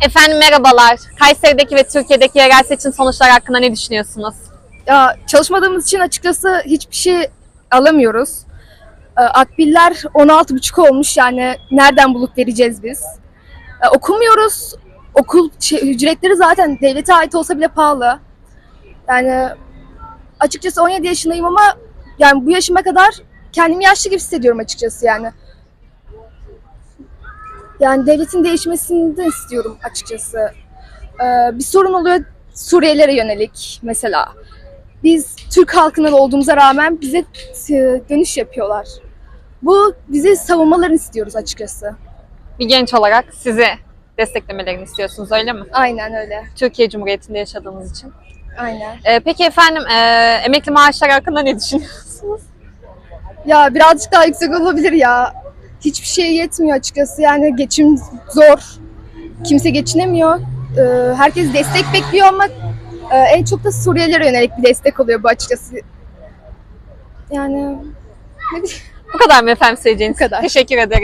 Efendim merhabalar. Kayseri'deki ve Türkiye'deki yerel seçim sonuçları hakkında ne düşünüyorsunuz? Ya çalışmadığımız için açıkçası hiçbir şey alamıyoruz. Ee, Akbiller 16,5 olmuş yani nereden bulup vereceğiz biz? Ee, okumuyoruz. Okul şey, ücretleri zaten devlete ait olsa bile pahalı. Yani açıkçası 17 yaşındayım ama yani bu yaşıma kadar kendimi yaşlı gibi hissediyorum açıkçası yani. Yani devletin değişmesini de istiyorum açıkçası. Ee, bir sorun oluyor Suriyelilere yönelik mesela biz Türk halkının olduğumuza rağmen bize e, dönüş yapıyorlar. Bu bizi savunmalarını istiyoruz açıkçası. Bir genç olarak sizi desteklemelerini istiyorsunuz öyle mi? Aynen öyle. Türkiye Cumhuriyeti'nde yaşadığınız için. Aynen. Ee, peki efendim e, emekli maaşları hakkında ne düşünüyorsunuz? Ya birazcık daha yüksek olabilir ya. Hiçbir şey yetmiyor açıkçası. Yani geçim zor. Kimse geçinemiyor. Ee, herkes destek bekliyor ama e, en çok da Suriyelilere yönelik bir destek oluyor bu açıkçası. Yani ne bileyim. Bu kadar mı efendim söyleyeceğiniz? Bu kadar. Teşekkür ederim.